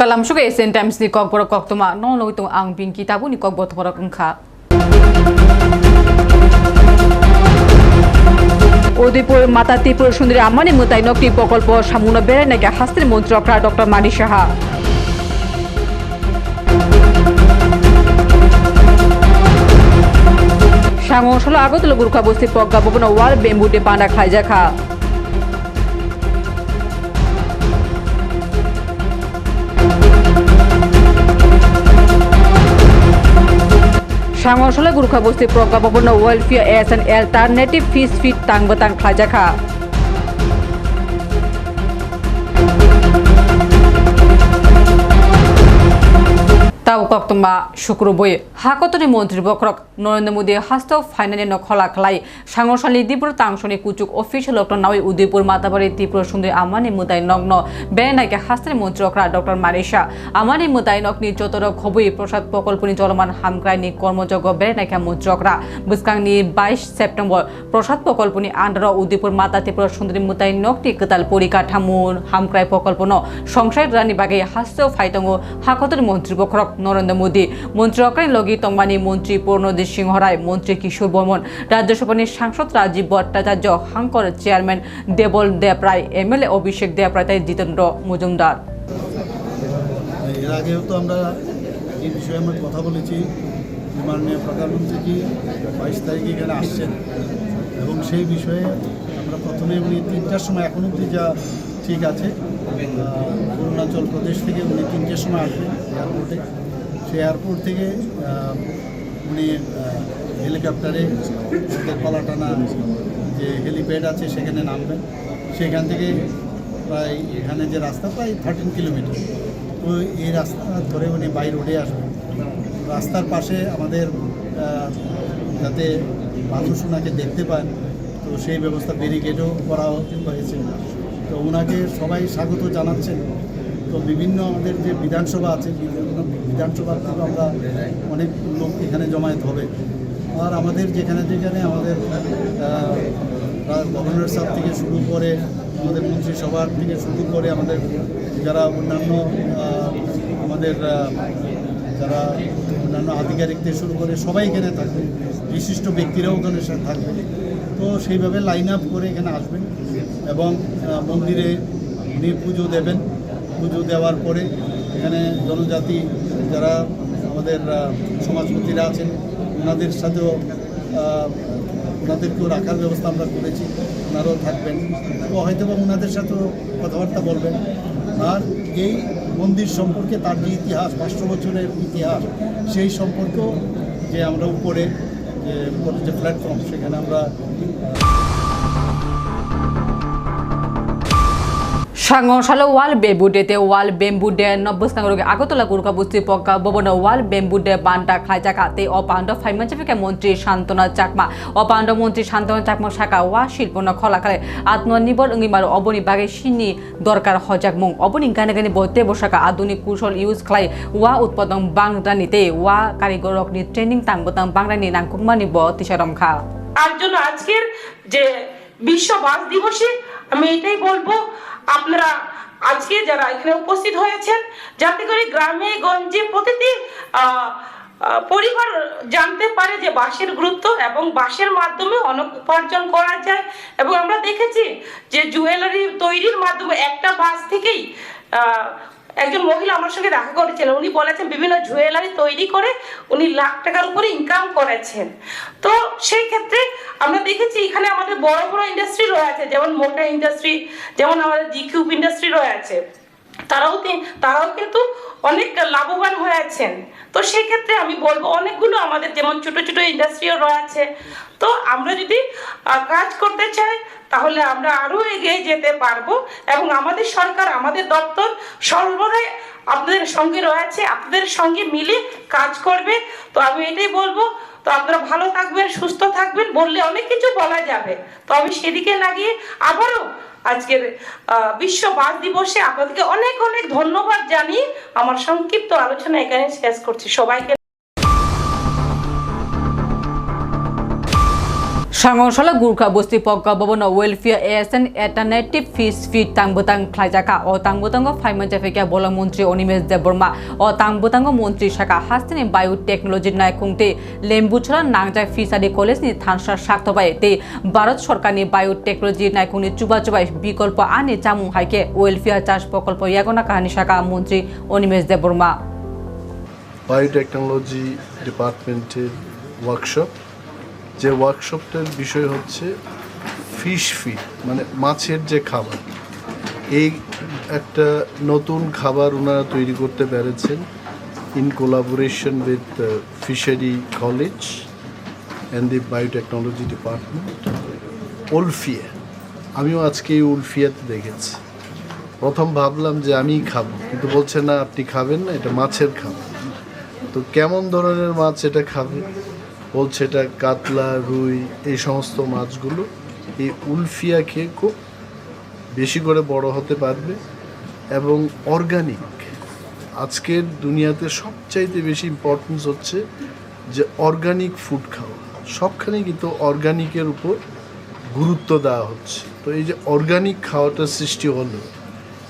kalam suka esen times ni kok borok kok tuma. No no itu ang pinki tabu ni kok bot borok engka Udaipur মাতা ত্রিপুর সুন্দরী আম্মানি মোতায়েন একটি প্রকল্প সামুন বেড়ে নাকি হাস্তের মন্ত্রকরা ডক্টর মানি সাহা সাংসল আগতল গুরুখা বস্তি প্রজ্ঞা ভবন ওয়াল বেম্বুটে পান্ডা খাইজাখা সাংসলে Gurkha Basti Pragya Bhavan welfare S N alternative fish feed তাংবাতাং খাইজাখা তাও কক্তমা শুক্রবই। হাকতনি মন্ত্রী বক্রক নরেন্দ্র মোদী হাস্ত ফাইনালি নখলা খালাই। সাংসালি তীব্র তাংসনি কুচুক অফিসিয়াল ডক্টর নাওই উদয়পুর মাতাবাড়ি তীব্র সুন্দরী আমানি মুদাই নগ্ন। বেনাইকে হাস্তের মন্ত্রকরা ডক্টর মারিসা আমানি মুদাই নকনি চতর খবই প্রসাদ প্রকল্পনি চলমান হামক্রাইনি কর্মযজ্ঞ বেনাইকা মন্ত্রকরা বুসকাংনি বাইশ সেপ্টেম্বর প্রসাদ প্রকল্পনি আন্ডার উদয়পুর মাতা ত্রিপুরা সুন্দরী মুতাই নকটি কেতাল পরিকাঠামোর হামক্রাই প্রকল্প ন। সংসার রানী বাগে হাস্য ফাইতঙ্গ হাকতনি মন্ত্রী বক্রক নরেন্দ্র মোদী। মন্ত্রী লগি তংমানি মন্ত্রী পূর্ণদী সিংহ রায়, মন্ত্রী কিশোর বর্মন, রাজ্যসভার সাংসদ রাজীব ভট্টাচার্য হাঙ্কর চেয়ারম্যান দেবল দেব রায় এমএলএ অভিষেক দেব রায় তাই জিতেন্দ্র মজুমদার। এর আগেও তো আমরা এই বিষয়ে আমরা কথা বলেছি, মাননীয় বাইশ তারিখে এখানে আসছেন। এবং সেই বিষয়ে আমরা প্রথমে উনি তিনটার সময়, এখন যা ঠিক আছে অরুণাচল প্রদেশ থেকে উনি তিনটের সময় আসবেন, এয়ারপোর্টে। সেই এয়ারপোর্ট থেকে উনি হেলিকপ্টারে কলাটানা যে হেলিপ্যাড আছে সেখানে নামবেন। সেখান থেকে প্রায় এখানে যে রাস্তা, প্রায় থার্টিন কিলোমিটার তো এই রাস্তা ধরে উনি বাই রোডে আসবেন। রাস্তার পাশে আমাদের যাতে মানুষ ওনাকে দেখতে পান, তো সেই ব্যবস্থা ব্যারিকেডও করা হয়েছে। তো ওনাকে সবাই স্বাগত জানাচ্ছেন। তো বিভিন্ন আমাদের যে বিধানসভা আছে বিভিন্ন বিধানসভা থেকে আমরা অনেক লোক এখানে জমায়েত হবে। আর আমাদের যেখানে যেখানে আমাদের গভর্নর সাহেব থেকে শুরু করে আমাদের মন্ত্রিসভার থেকে শুরু করে আমাদের যারা অন্যান্য আমাদের যারা অন্যান্য আধিকারিক থেকে শুরু করে সবাই এখানে থাকবে, বিশিষ্ট ব্যক্তিরাও ওখানে থাকবে। তো সেইভাবে লাইন আপ করে এখানে আসবেন এবং মন্দিরে উনি পুজো দেবেন। পুজো দেওয়ার পরে এখানে জনজাতি যারা আমাদের সমাজপতিরা আছেন, ওনাদের সাথেও ওনাদেরকেও রাখার ব্যবস্থা আমরা করেছি, ওনারাও থাকবেন। তো হয়তো বা ওনাদের সাথেও কথাবার্তা বলবেন। আর এই মন্দির সম্পর্কে তার যে ইতিহাস, পাঁচশো বছরের ইতিহাস, সেই সম্পর্কেও যে আমরা উপরে, যে উপরে যে প্ল্যাটফর্ম সেখানে আমরা সাংসালে ওয়াল বেম্বুডেতে ওয়াল বেম্বুডে নব্বস্কাঙ্গরকে আগতলা গুরুকা বুস্তি পক্কা ভবন ওয়াল বেম্বুডে বান্টা খাইজাকা তে অপাণ্ড ফাইমাঞ্চিফিকা মন্ত্রী শান্তনা চাকমা অপাণ্ড মন্ত্রী শান্তনা চাকমা শাখা ওয়া শিল্প ন খলাখালে আত্মনির্ভর অঙ্গিমার অবনি বাগে সিনি দরকার হজাক মুং অবনি গানে গানে বইতে বসাকা আধুনিক কৌশল ইউজ খালাই ওয়া উৎপাদন বাংলানিতে ওয়া কারিগরকনি ট্রেনিং তাংবতাং বাংলানি নাংকুকমানি ব তিসারমখা তার জন্য আজকের যে বিশ্ব বাস দিবসে আমি এটাই বলব আপনারা আজকে যারা এখানে উপস্থিত হয়েছেন, যাতে করে গ্রামে, গঞ্জে প্রতিটি পরিবার জানতে পারে যে বাঁশের গুরুত্ব এবং বাসের মাধ্যমে অনেক উপার্জন করা যায়। এবং আমরা দেখেছি যে জুয়েলারি তৈরির মাধ্যমে একটা বাঁশ থেকেই একজন মহিলা আমার সঙ্গে দেখা করেছিলেন। উনি বলেছেন, বিভিন্ন জুয়েলারি তৈরি করে উনি লাখ টাকার উপরে ইনকাম করেছেন। তো সেই ক্ষেত্রে আমরা দেখেছি, এখানে আমাদের বড় বড় ইন্ডাস্ট্রি রয়েছে, যেমন মোটা ইন্ডাস্ট্রি যেমন আমাদের জিকিউব ইন্ডাস্ট্রি রয়েছে। তারাও তারাও কিন্তু অনেক লাভবান হয়ে আছেন। তো সেক্ষেত্রে আমি বলব, অনেকগুলো আমাদের যেমন ছোট ছোট ইন্ডাস্ট্রিও রয়েছে। তো আমরা যদি কাজ করতে চাই, তাহলে আমরা আরও এগিয়ে যেতে পারব এবং আমাদের সরকার, আমাদের দপ্তর সর্বদাই আপনাদের সঙ্গে রয়েছে, আপনাদের সঙ্গে মিলে কাজ করবে। তো আমি এটাই বলব, তো আপনারা ভালো থাকবেন, সুস্থ থাকবেন, বললে অনেক কিছু বলা যাবে। তো আমি সেদিকে লাগিয়ে আবারও আজকের বিশ্ব বাস দিবসে আপনাদেরকে অনেক অনেক ধন্যবাদ জানিয়ে আমার সংক্ষিপ্ত আলোচনা এখানে শেষ করছি। সবাইকে সাংসলা Gurkha Basti পগ্গা Bhavan welfare SN alternative fish feed তাংবুতাং খ্লাইজাকা ও তাংবুতাঙ্গ ফাইমান জাফিকা বল মন্ত্রী অনিমেষ দেববর্মা ও তাংবুতাঙ্গ মন্ত্রী শাখা হাস্তিনি বায়ু টেকনোলজি নায়কুংতে লেম্বুছড়া নাংজাই ফিসারি কলেজনি থানসা সাক্তবাই তে ভারত সরকারনি বায়ু টেকনোলজি নায়কুংনি চুবা চুবাই বিকল্প আনি চামুং হাইকে ওয়েলফেয়ার চাষ প্রকল্প ইয়াগনা কাহানি শাখা মন্ত্রী অনিমেষ দেববর্মা। বায়োটেকনোলজি ডিপার্টমেন্টের ওয়ার্কশপ যে ওয়ার্কশপটার বিষয় হচ্ছে ফিশ ফিড মানে মাছের যে খাবার। এই একটা নতুন খাবার ওনারা তৈরি করতে পেরেছেন in collaboration with fishery college and the biotechnology department ওলফিয়া আমিও আজকে এই উলফিয়াতে দেখেছি। প্রথম ভাবলাম যে আমিই খাব, কিন্তু বলছে, না, আপনি খাবেন না, এটা মাছের খাবার। তো কেমন ধরনের মাছ এটা খাবে? বলছে এটা কাতলা, রুই, এই সমস্ত মাছগুলো এই উলফিয়া খেয়ে খুব বেশি করে বড় হতে পারবে এবং অর্গানিক আজকের দুনিয়াতে সবচাইতে বেশি ইম্পর্টেন্স হচ্ছে যে অর্গানিক ফুড খাওয়া। সবখানেই কিন্তু অর্গানিকের উপর গুরুত্ব দেওয়া হচ্ছে। তো এই যে অর্গানিক খাওয়াটা সৃষ্টি হলো,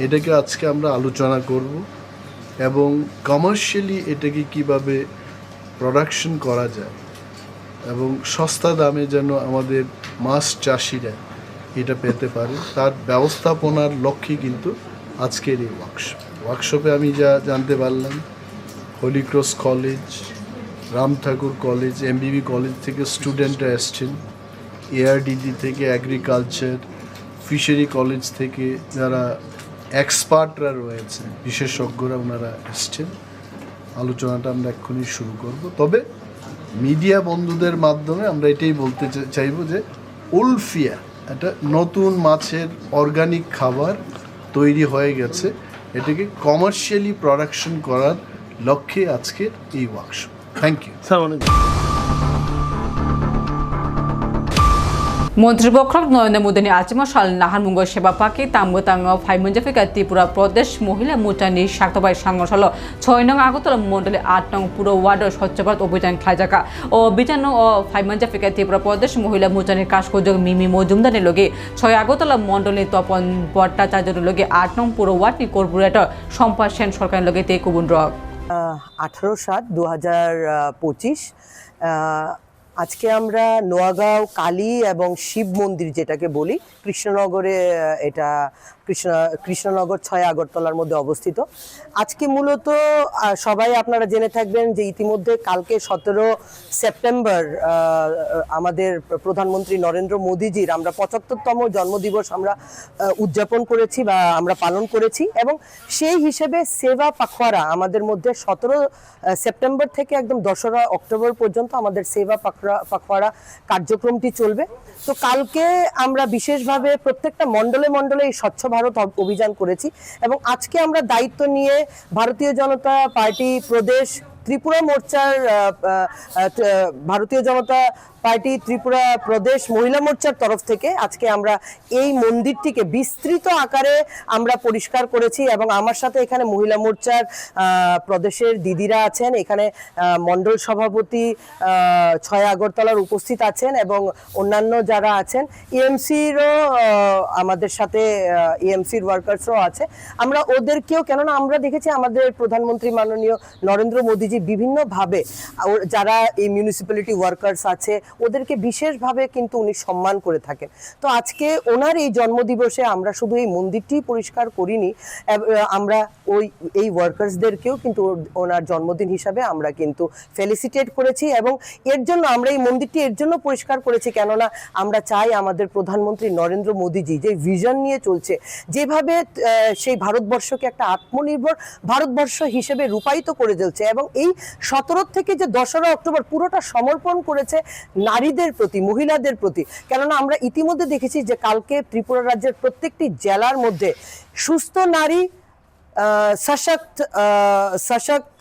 এটাকে আজকে আমরা আলোচনা করব এবং কমার্শিয়ালি এটাকে কীভাবে প্রোডাকশন করা যায়। এবং সস্তা দামে যেন আমাদের মাছ চাষিরা এটা পেতে পারে, তার ব্যবস্থাপনার লক্ষ্যে কিন্তু আজকের এই ওয়ার্কশপ ওয়ার্কশপে আমি যা জানতে পারলাম Holy Cross college Ram Thakur college MBB college থেকে স্টুডেন্টরা এসছেন এআরডিডি থেকে অ্যাগ্রিকালচার ফিশারি কলেজ থেকে যারা এক্সপার্টরা রয়েছে বিশেষজ্ঞরা ওনারা এসছেন। আলোচনাটা আমরা এক্ষুনি শুরু করব। তবে মিডিয়া বন্ধুদের মাধ্যমে আমরা এটাই বলতে চাইব যে উলফিয়া, একটা নতুন মাছের অর্গানিক খাবার তৈরি হয়ে গেছে। এটাকে কমার্শিয়ালি প্রোডাকশন করার লক্ষ্যে আজকের এই ওয়ার্কশপ থ্যাংক ইউ মন্ত্রীপক্ষ নরেন্দ্র মোদীনি আচিমশাল নাহার মুঙ্গ সেবা পাকি তাম্বতাং ফাইমঞ্জাফিকা ত্রিপুরা প্রদেশ, মহিলা মুটানি সাক্তবাই সাংসল ছয় নং আগরতলা মন্ডলে আট নং পুরো ওয়ার্ড স্বচ্ছ ভারত অভিযান খাইজাকা। ও অভিযান ও ফাইমঞ্জাফিকা ত্রিপুরা প্রদেশ, মহিলা মুটানি কাজকর্য মিমি মজুমদারের লগে। ছয় আগরতলা মন্ডলে তপন ভট্টাচার্যের লগে আট নং পুরো ওয়ার্ডনি কর্পোরেটর সম্পা সেন সরকারের লগে তে কুবুন রক। আঠারো সাত দু হাজার পঁচিশ আজকে আমরা নোয়াগাঁও কালী এবং শিব মন্দির যেটাকে বলি কৃষ্ণনগরে এটা কৃষ্ণ, কৃষ্ণনগর ছয় আগরতলার মধ্যে অবস্থিত। আজকে মূলত সবাই আপনারা জেনে থাকবেন যে ইতিমধ্যে কালকে সতেরো সেপ্টেম্বর আমাদের প্রধানমন্ত্রী নরেন্দ্র মোদীজির আমরা পঁচাত্তরতম জন্মদিবস আমরা উদযাপন করেছি বা আমরা পালন করেছি এবং সেই হিসেবে সেবা পাখোয়ারা আমাদের মধ্যে সতেরো সেপ্টেম্বর থেকে একদম দশরা অক্টোবর পর্যন্ত আমাদের সেবা পাখরা পাখোয়ারা কার্যক্রমটি চলবে। তো কালকে আমরা বিশেষভাবে প্রত্যেকটা মণ্ডলে মণ্ডলে এই স্বচ্ছ ভারত অভিযান করেছি এবং আজকে আমরা দায়িত্ব নিয়ে ভারতীয় জনতা পার্টি প্রদেশ ত্রিপুরা মোর্চার ভারতীয় জনতা পার্টি ত্রিপুরা প্রদেশ মহিলা মোর্চার তরফ থেকে আজকে আমরা এই মন্দিরটিকে বিস্তৃত আকারে আমরা পরিষ্কার করেছি এবং আমার সাথে এখানে মহিলা মোর্চার প্রদেশের দিদিরা আছেন, এখানে মণ্ডল সভাপতি ছয় আগরতলার উপস্থিত আছেন এবং অন্যান্য যারা আছেন ইএমসিরও আমাদের সাথে ইএমসির ওয়ার্কার্সও আছে। আমরা ওদেরকেও, কেননা আমরা দেখেছি আমাদের প্রধানমন্ত্রী মাননীয় নরেন্দ্র মোদীজি বিভিন্নভাবে যারা এই মিউনিসিপ্যালিটি ওয়ার্কার্স আছে ওদেরকে বিশেষভাবে কিন্তু উনি সম্মান করে থাকেন। তো আজকে ওনার এই জন্মদিবসে আমরা শুধু এই মন্দিরটি পরিষ্কার করিনি আমরা ওই, এই ওয়ার্কার্সদেরকেও কিন্তু ওনার জন্মদিন হিসাবে আমরা কিন্তু ফেলিসিটেট করেছি এবং এর জন্য আমরা এই মন্দিরটি এর জন্য পরিষ্কার করেছি কেননা আমরা চাই আমাদের প্রধানমন্ত্রী নরেন্দ্র মোদীজি যে ভিশন নিয়ে চলছে, যেভাবে সেই ভারতবর্ষকে একটা আত্মনির্ভর ভারতবর্ষ হিসেবে রূপায়িত করে চলছে এবং এই সতেরো থেকে যে দশরা অক্টোবর পুরোটা সমর্পণ করেছে নারীদের প্রতি, মহিলাদের প্রতি। কেননা আমরা ইতিমধ্যে দেখেছি যে কালকে ত্রিপুরা রাজ্যের প্রত্যেকটি জেলার মধ্যে সুস্থ নারী সশক্ত সশক্ত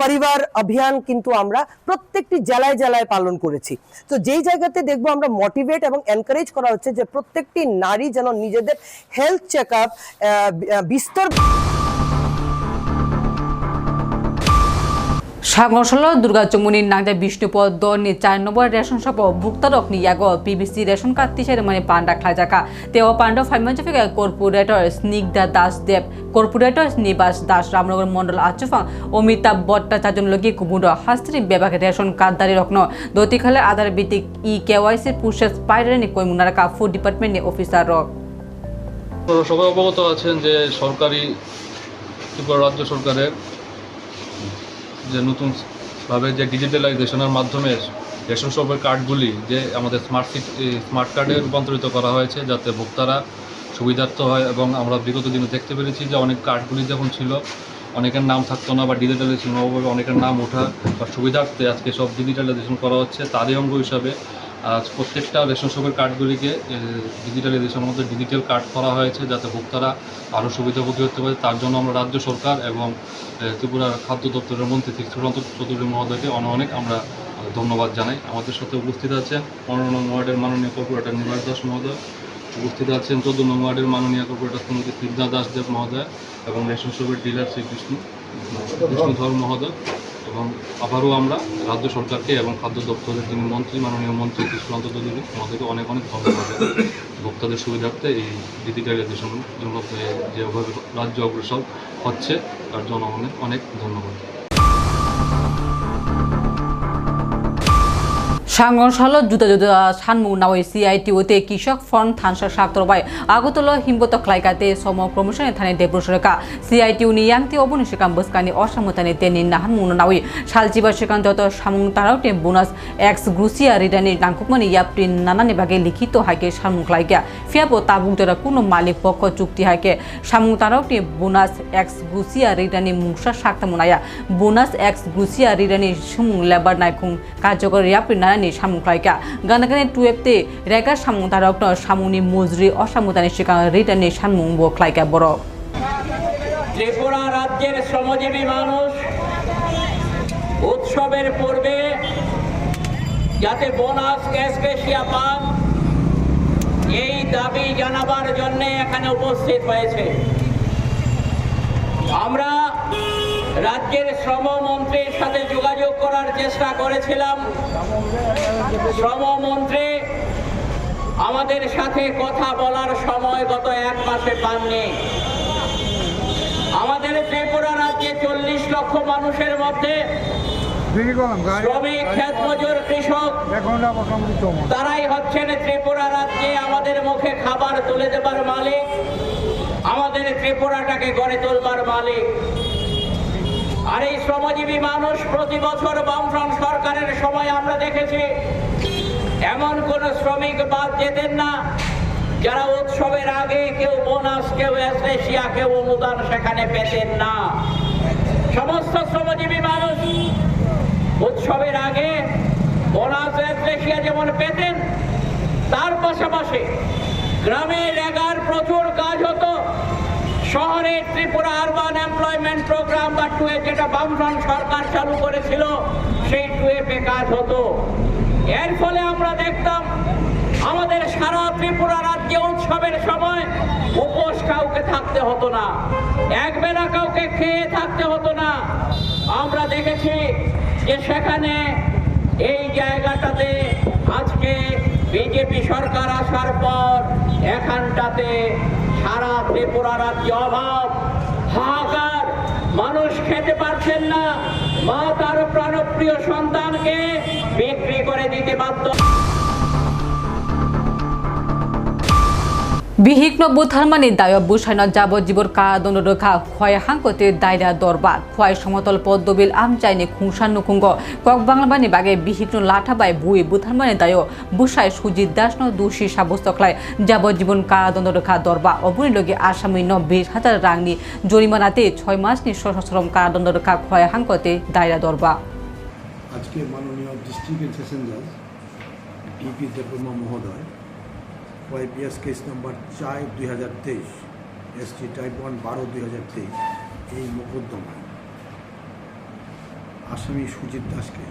পরিবার অভিযান কিন্তু আমরা প্রত্যেকটি জেলায় জেলায় পালন করেছি। তো যেই জায়গাতে দেখব আমরা মোটিভেট এবং এনকারেজ করা হচ্ছে যে প্রত্যেকটি নারী যেন নিজেদের হেলথ চেক আপ বিস্তর দুর্গা চমুনি নাগদা, বিষ্ণুপদ দনি চার নম্বর রেশন শপ ভুক্তারক নিয়াগ পিবিসি, রেশন কার্ড তিসারে মানে পান্ডা, খাজাকা। তেও পান্ডা ফাইমাঞ্জফিকা কর্পোরেটর স্নিগ্ধা দাস দেব কর্পোরেটর নিবাস দাস রামনগর মন্ডল আচুফাং, অমিতাভ ভট্টাচার্য লগি কুমুড হাস্ত্রী বিভাগ রেশন কার্ডদারি রত্ন। দতিখালে আধার ভিত্তিক ই কেওয়াইসি প্রসেস পাইরানি কইমুনারাকা ফুড ডিপার্টমেন্ট অফিসার রক সবাই অবগত আছেন যে সরকারি ত্রিপুরা রাজ্য সরকারের যে নতুনভাবে যে ডিজিটালাইজেশনের মাধ্যমে রেশন শপের কার্ডগুলি যে আমাদের স্মার্ট সিট স্মার্ট কার্ডে রূপান্তরিত করা হয়েছে যাতে ভোক্তারা সুবিধার্থ হয় এবং আমরা বিগত দিনে দেখতে পেরেছি যে অনেক কার্ডগুলি যখন ছিল, অনেকের নাম থাকতো না বা ডিজিটালাইজেশন অনেকের নাম ওঠা বা সুবিধার্থে আজকে সব ডিজিটালাইজেশন করা হচ্ছে। তারই অঙ্গ হিসাবে আজ প্রত্যেকটা রেশন শপের কার্ডগুলিকে ডিজিটালাইজেশনের মধ্যে ডিজিটাল কার্ড করা হয়েছে যাতে ভোক্তারা আরও সুবিধাভোগী হতে পারে। তার জন্য আমরা রাজ্য সরকার এবং ত্রিপুরার খাদ্য দপ্তরের মন্ত্রী সুশান্ত চৌধুরী মহোদয়কে অনেক আমরা ধন্যবাদ জানাই। আমাদের সাথে উপস্থিত আছেন পনেরো নং ওয়ার্ডের মাননীয় কর্পোরেটর নিবাস দাস মহোদয়। উপস্থিত আছেন চোদ্দ নং ওয়ার্ডের মাননীয় কর্পোরেটর শ্রীমতী সিদ্ধা দাস দেব মহোদয় এবং রেশন শপের ডিলার শ্রী বিষ্ণু বিষ্ণুধর মহোদয়। এবং আবারও আমরা রাজ্য সরকারকে এবং খাদ্য দপ্তরের যিনি মন্ত্রী, মাননীয় মন্ত্রী সুশান্ত চৌধুরী, আমাদেরকে অনেক অনেক ধন্যবাদ। ভোক্তাদের সুবিধার্থে এই ডিজিটালাইজেশন জন্য যেভাবে রাজ্য অগ্রসর হচ্ছে, তার জন্য অনেক অনেক ধন্যবাদ। সাংগনশাল জুতা জুতা সানমু নাওই সিআইটিওতে কৃষক ফ্রন্ট থানসা সাক্তরবাই আগতল হিমবত খ্লাইকাতে সম ক্রমশনে থানে দেব্রসরকা সিআইটিউ নি ইয়াংতি অবনি সেকাম বসকানি অসামতানি তেনি নাহান মুনো নাওই সালচিবা সেকান তত সামুং তারাও টে বোনাস এক্স গ্রুসিয়া রিডানি নাংকুকমানি ইয়াপ্রিন নানানি ভাগে লিখিত হাইকে সামুং খ্লাইকা ফিয়াপো তাবুক দরা কোনো মালিক পক্ষ চুক্তি হাইকে। সামুং তারাও টে বোনাস এক্স গ্রুসিয়া রিডানি মুংসা সাক্তামুনায়া বোনাস এক্স গ্রুসিয়া রিডানি সুমুং লেবার নাইকুং কার্যকর ইয়াপ্রিন নানানি সামুং খ্লাইকা গানাগানি টুয়েপতে রেগা সামুং তারাও সামুনি মজুরি অসামতানি সেকাং রিডানি সামুং বো খ্লাইকা বড়। ত্রিপুরা রাজ্যের শ্রমজীবী মানুষ, উৎসবের পূর্বে যাতে বোনাস পান, এই দাবি জানাবার জন্য এখানে উপস্থিত হয়েছে। আমরা রাজ্যের শ্রমমন্ত্রীর সাথে যোগাযোগ করার চেষ্টা করেছিলাম। শ্রমমন্ত্রী আমাদের সাথে কথা বলার সময় গত এক মাসে পাননি। আমাদের ত্রিপুরা রাজ্যে চল্লিশ লক্ষ মানুষের মধ্যে শ্রমিক ক্ষেত মজুর কৃষক তারাই হচ্ছেন ত্রিপুরা রাজ্যে আমাদের মুখে খাবার তুলে দেবার মালিক। আমাদের ত্রিপুরাটাকে গড়ে তোলবার মালিক। আর এই শ্রমজীবী মানুষ প্রতি বছর বামফ্রন্ট সরকারের সময় আমরা দেখেছি, এমন কোন শ্রমিক বাদ যেতেন না, যারা উৎসবের আগে কেউ বোনাস, কেউ এসেশিয়া কেউ অনুদান সেখানে পেতেন না। সমস্ত শ্রমজীবী মানুষ উৎসবের আগে বোনাস এসেশিয়া যেমন পেতেন, তার পাশাপাশি গ্রামে রেগার প্রচুর কাজ হতো শহরে ত্রিপুরা আরবান এমপ্লয়মেন্ট প্রোগ্রাম বা টুয়ে যেটা বামফ্রন্ট সরকার চালু করেছিল, সেই টুয়েপে কাজ হতো। এর ফলে আমরা দেখতাম, আমাদের সারা ত্রিপুরা রাজ্যে উৎসবের সময় উপোস কাউকে থাকতে হতো না এক বেলা কাউকে খেয়ে থাকতে হতো না। আমরা দেখেছি যে সেখানে এই জায়গাটাতে আজকে বিজেপি সরকার আসার পর এখানটাতে সারা ত্রিপুরা রাজ্যে অভাব। হাহাকার। মানুষ খেতে পারছেন না। মা তার প্রাণপ্রিয় সন্তানকে বিক্রি করে দিতে বাধ্য বিহিগ্ন বুথারমানি দায় বুসাইন যাবজ্জীবর কারাদণ্ড রেখা খয় হাঙ্কতে দায়রা দরবার। খয় সমতল পদ্মবিল আমচাইনি খুংসান নুকুঙ্গ কক বাংলাবানি বাগে বিহিগ্ন লাঠাবাই বুই বুথারমানি দায় বুসাই সুজিত দাস ন দোষী সাব্যস্ত খায় যাবজ্জীবন কারাদণ্ড রেখা দরবা অবনি লগে আসামি ন বিশ হাজার রাংনি জরিমানাতে ছয় মাসনি সশস্ত্রম কারাদণ্ড রেখা খয় হাঙ্কতে দায়রা দরবা আজকে মাননীয় ডিস্ট্রিক্ট সেশন জজ ডিপি দেববর্মা মহোদয় ওয়াইপিএস কেস নম্বর চার দুই হাজার তেইশ এসটি টাইপ ওয়ান বারো দুই হাজার তেইশ, এই মোকদ্দমায়। আসামি সুজিত দাসকে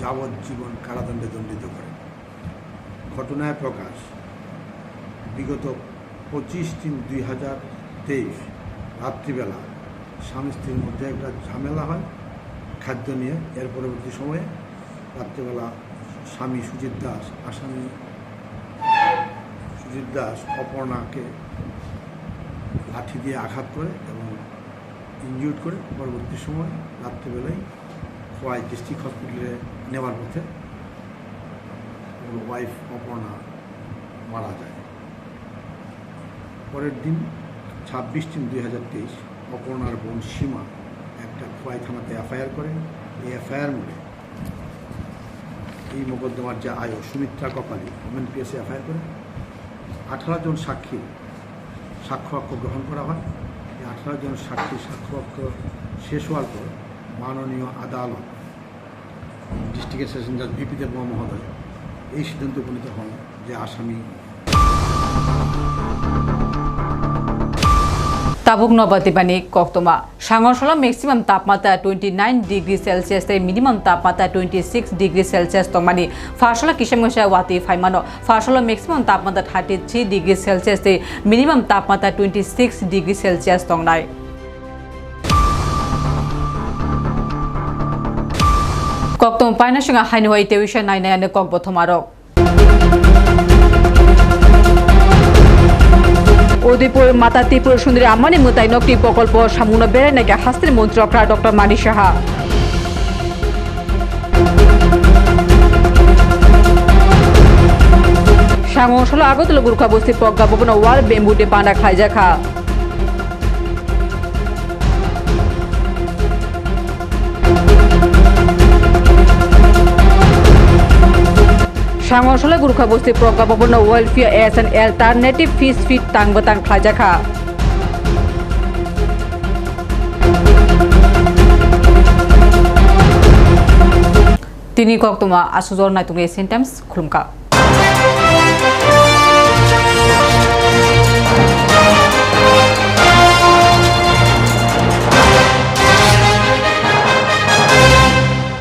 যাবজ্জীবন কারাদণ্ডে দণ্ডিত করেন ঘটনায় প্রকাশ, বিগত পঁচিশ তিন দুই হাজার তেইশ রাত্রিবেলা স্বামী স্ত্রীর মধ্যে একটা ঝামেলা হয়, খাদ্য নিয়ে, এর পরবর্তী সময়ে রাত্রিবেলা স্বামী সুজিত দাস আসামি সুজিত দাস অপর্ণাকে লাঠি দিয়ে আঘাত করে এবং ইনজিউর করে পরবর্তী সময় রাত্রিবেলায় খোয়াই ডিস্ট্রিক্ট হসপিটালে নেওয়ার পথে ওয়াইফ অপর্ণা মারা যায়। পরের দিন ছাব্বিশ তিন দুই হাজার তেইশ অপর্ণার বোন সীমা একটা খোয়াই থানাতে এফআইআর করে। এই এফআইআর মূলে এই মোকদ্দমার যে আয়ো সুমিত্রা কপালি ওমেন পিএসে এফআইআর করে। আঠারো জন সাক্ষী সাক্ষ্য বাক্য গ্রহণ করা হয়। এই আঠারো জন সাক্ষী সাক্ষ্য বাক্য শেষ হওয়ার পর মাননীয় আদালত, ডিস্ট্রিক্টের সেশন জাজ ভিপি দেব মহোদয় এই সিদ্ধান্তে উপনীত হন যে আসামি তাবুক নবতিবানি কক্তমা। সাংসল ম্যাক্সিমাম তাপমাত্রা টুয়েন্টি নাইন ডিগ্রি সেলসিয়াস তাই মিনিমাম তাপমাত্রা টুয়েন্টি সিক্স ডিগ্রি সেলসিয়াস তংমানি ফার্সল কিসামসা ওয়াতি ফাইমানো। ফার্সল ম্যাক্সিমাম তাপমাত্রা থার্টি থ্রি ডিগ্রি সেলসিয়াস তাই মিনিমাম তাপমাত্রা টুয়েন্টি সিক্স ডিগ্রি সেলসিয়াস তংনাই কক্তম পাইনা সিংহা হাইনুয়াই টেউশন নাইনায়ানে কক বথমারক উদয়পুর, মাতা ত্রিপুরা, সুন্দরী আম্মানি মোতাই নকটি প্রকল্প সামুন বেড়ায় নাকি হাস্তের মন্ত্রকরা ডক্টর মানি সাহা? সাংসল আগতল গুরুখা বস্তি প্রজ্ঞা ভবন ওয়ার বেম্বুটে পান্ডা খাইজাখা সাংসলে Gurkha Basti Pragya Bhavan welfare S N alternative fish feed তাংবতাং খাজাখা। তিনি কক তোমা আসুজর নাইতুং এসিয়ান টাইমস খুলুমকা।